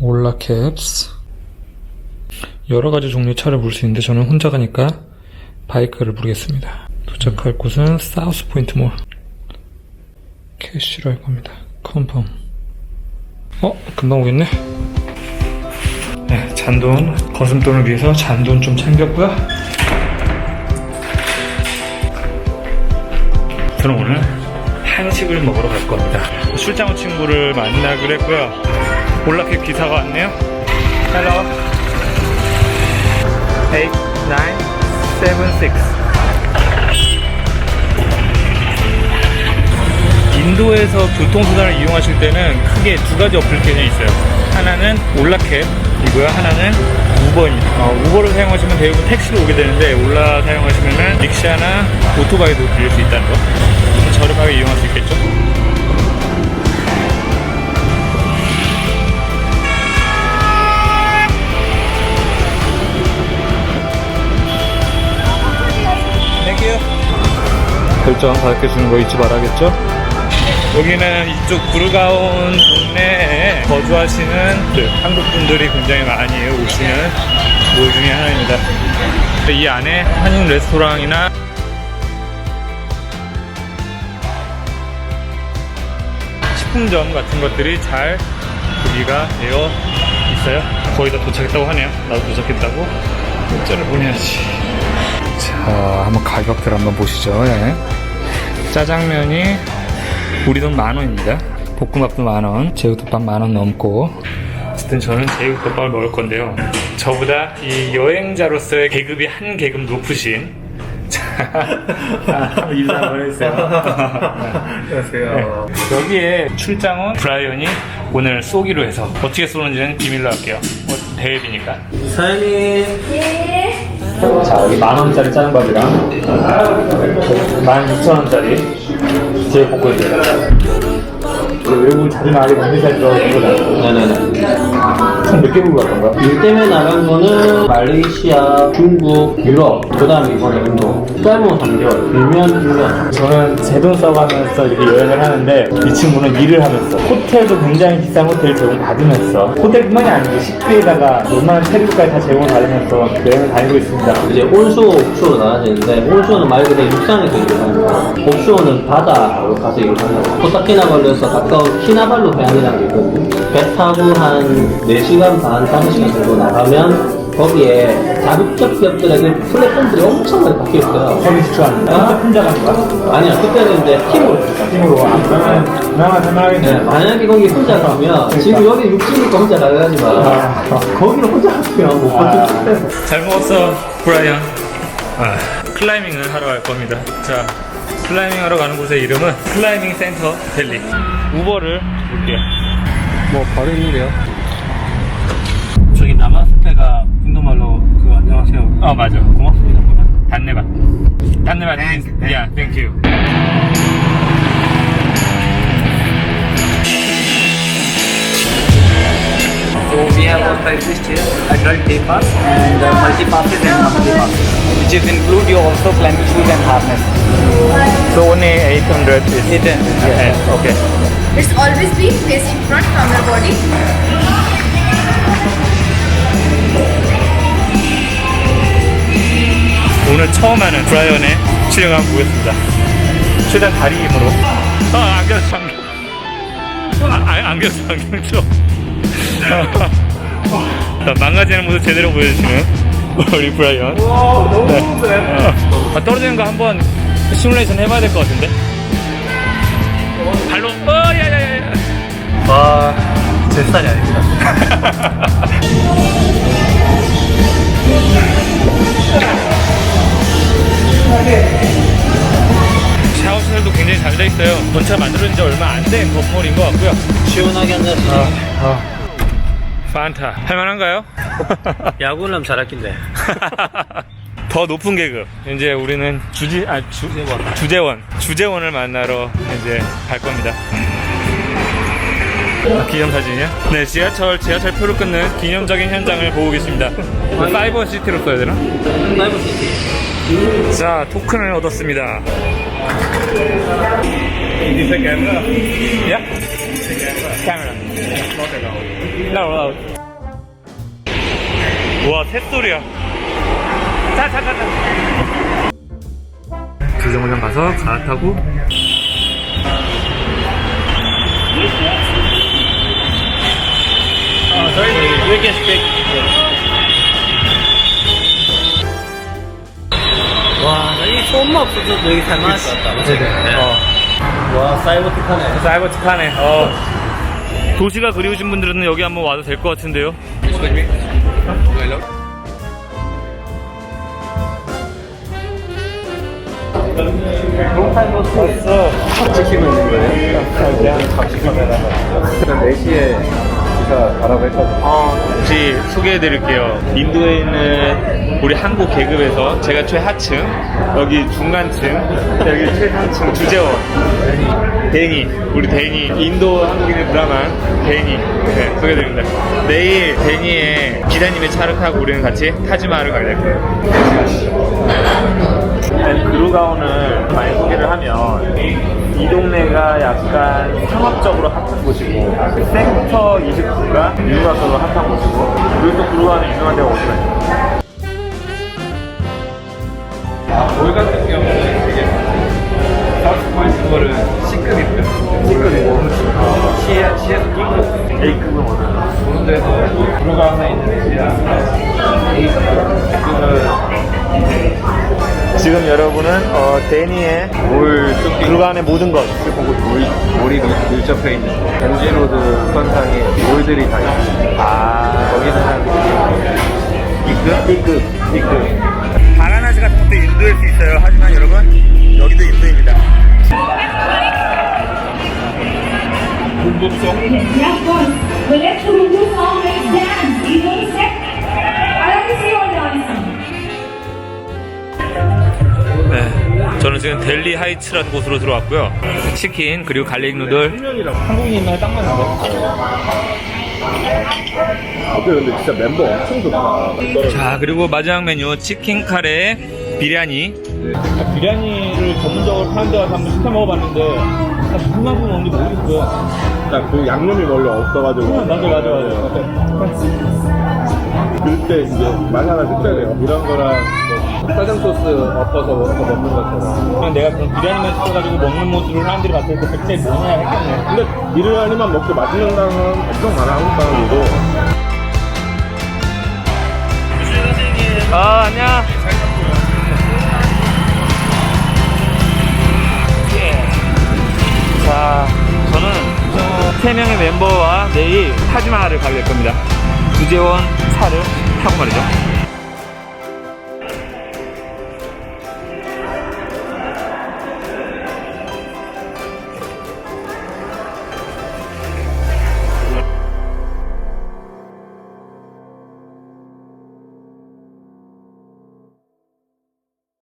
올라캡스 여러 가지 종류의 차를 볼수 있는데 저는 혼자 가니까 바이크를 부르겠습니다. 도착할 곳은 사우스 포인트 몰. 캐시로 할 겁니다. 컴펌. 어? 금방 오겠네? 네, 잔돈, 거슴돈을 위해서 잔돈 좀 챙겼고요. 저는 오늘 한식을 먹으러 갈 겁니다. 출장 온 친구를 만나기로 했고요. 올라캡 기사가 왔네요. Hello. 8976. 인도에서 교통수단을 이용하실 때는 크게 두 가지 어플리케이션이 있어요. 하나는 올라캡이고요. 하나는 우버입니다. 어, 우버를 사용하시면 대부분 택시로 오게 되는데 올라 사용하시면 릭샤나 오토바이도 빌릴 수 있다는 거. 좀 저렴하게 이용할 수 있겠죠? 결정 가르쳐 주는 거 잊지 말아야겠죠? 여기는 이쪽 구르가온 동네에 거주하시는 그 한국 분들이 굉장히 많이 오시는 곳 중에 하나입니다. 이 안에 한인 레스토랑이나 식품점 같은 것들이 잘 구비가 되어 있어요. 거의 다 도착했다고 하네요. 나도 도착했다고. 문자를 보내야지. 자, 한번 가격들 한번 보시죠. 예. 짜장면이 우리 돈 만 원입니다. 볶음밥도 만 원, 제육덮밥 만 원 넘고. 어쨌든 저는 제육덮밥을 먹을 건데요. 저보다 이 여행자로서의 계급이 한 계급 높으신. 자, 아, 한번 인사 한번 해주세요. 안녕하세요. 네. 여기에 출장 온 브라이언이 오늘 쏘기로 해서 어떻게 쏘는지는 비밀로 할게요. 뭐 대회비니까. 사장님. 자, 여기 만 원짜리 짜장밥이랑 만 육천 원짜리 제육볶음이에요. 외국은 자주 나가게 살 들어가는 거다. 네네네. 총몇개 보고 갔던 거야? 일 때문에 나간 거는 말레이시아, 중국, 유럽, 그 다음에 이번에 인도. 짧으면 3개월, 길면 1년. 저는 제 돈 써가면서 이렇게 여행을 하는데 이 친구는 일을 하면서 호텔도 굉장히 비싼 호텔 제공 받으면서 호텔뿐만이 아니고 식비에다가 웬만한 테리까지 다 제공을 받으면서 여행을 다니고 있습니다. 이제 온수호, 옵수호로 나눠지는데, 온수호는 말 그대로 육상에서 일을 하는 거. 옵수호는 바다로 가서 일을 하는 거. 코타키나발루에서 가까운 키나발루 해안이라는 게 있거든요. 배 타고 한 4시간 반, 5시간 정도 나가면, 거기에 자급적 기업들에게 플랫폼들이 엄청 많이 바뀌어 있어요. 서비스 추하는 아? 혼자 가는 거야? 아니야, 그때는 이제 팀으로. 팀으로. 아 그러면 그나마 네, 할만하겠네. 만약에 거기 혼자 가면 지금 여기 육지니까 혼자 가야지만 거기를 혼자 가면 못 버틸 때잘 먹었어 브라이언. 아, 클라이밍을 하러 갈 겁니다. 자 클라이밍 하러 가는 곳의 이름은 클라이밍 센터 델리. 우버를 볼게요. 뭐 바로 있는데요 나마스테가 인도말로 그 안녕하세요 아 맞아 고맙습니다 단내밭 단내밭 야 땡큐 So we have our five list here, adult day pass and uh, multi passes and monthly passes, which is include your also climbing shoes and harness. So only 800 is It is. yeah, okay It's always be facing front from your body. 오늘 처음 하는 브라이언의 실력을 한번 보겠습니다. 최대한 다리 힘으로. 아, 써, 안경. 아, 아, 안경 써. 자, 망가지는 모습 제대로 보여주시는 우리 브라이언. 너무 네. 어. 아, 떨어지는 거 한번 시뮬레이션 해봐야 될 것 같은데? 발로, 어, 야, 야, 야, 야. 와, 제 스타일이 아닙니다. 굉장히 잘 돼 있어요. 전차 만들어진 지 얼마 안 된 건물인 것 같고요. 시원하게 앉아서 판타. 할만한가요? 야구를 하면 잘할 낀데. 더 높은 계급. 이제 우리는 주지, 아, 주, 주재원. 주재원. 주재원을 만나러 이제 갈 겁니다. 아, 기념사진이요? 네, 지하철, 지하철 표를 끊는 기념적인 현장을 보고 계십니다. 사이버 시티로 써야 되나? 나이버 시티. 자, 토큰을 얻었습니다. Is a camera? Yeah. Camera. Not at all. 나 올라와. 우와, 새소리야. 자, 자, 자, 자. 주정거장 가서 갈아타고. 와, 나이 소음만 없어져도 여기 살만할 것 같다. 그치? 어. 와, 사이버틱하네. 사이버틱하네. 어. 도시가 그리우신 분들은 여기 한번 와도 될 것 같은데요. 벌써 찍히고 있는 거예요? 그냥 감시 카메라가. 4시에 기사 가라고 했거든요. 어, 혹시 소개해드릴게요. 인도에 있는 우리 한국 계급에서 제가 최하층, 여기 중간층, 여기 최상층 주재원, 데니, 우리 데니, 인도 한국인의 브라만 데니, 네, 소개해드립니다. 내일 데니의 기사님의 차를 타고 우리는 같이 타지마를 가게 될 거예요. 그루가온을 많이 소개를 하면 이 동네가 약간 상업적으로 핫한 곳이고 섹터 29가 유흥학적으로 핫한 곳이고 그리고 또 그루가온에 유명한 데가 어디가 있어요? 올 같은 경우는 되게 사우스포인트 거를 C급이고요. C급이고 시에서 끼고 A급은 어디야? 좋은 데서 하나 있는 데랑 여러분은 어, 데니의 올 그루가온의 모든 것 보고 물, 물이 밀- 밀접해 있는 엠지로드 선상에 몰들이 다 있어요. 아 거기는 한 B급? B급 B급 바라나시 같은 것도 인도일 수 있어요 하지만 여러분 여기도 인도입니다. I 지금 델리 하이츠라는 곳으로 들어왔고요. 치킨 그리고 갈릭 누들. 한국인만 딱 맞는데. 근데 진짜 멤버 엄청 좋다. 자 그리고 마지막 메뉴 치킨 카레 비리아니. 비리아니를 전문적으로 파는 데 가서 한번 시켜 먹어봤는데 무슨 맛을 먹는지 모르겠어요. 그 양념이 원래 없어가지고. 맞아 맞아 맞아. 그때 이제 말 하나 듣어야 돼요. 이런 거랑 뭐 짜장 소스 엎어서 먹는 것처럼. 그냥 내가 그럼 비리아니만 시켜가지고 먹는 모습을 사람들이 봤을 때 그때 뭐냐 했겠네. 근데 비리아니만 먹고 맛있는 당은 엄청 많아 한국 사람들도. 아 안녕. 자, 저는 세 명의 멤버와 내일 타지마할을 가게 될 겁니다. 구재원 차를 타고 말이죠.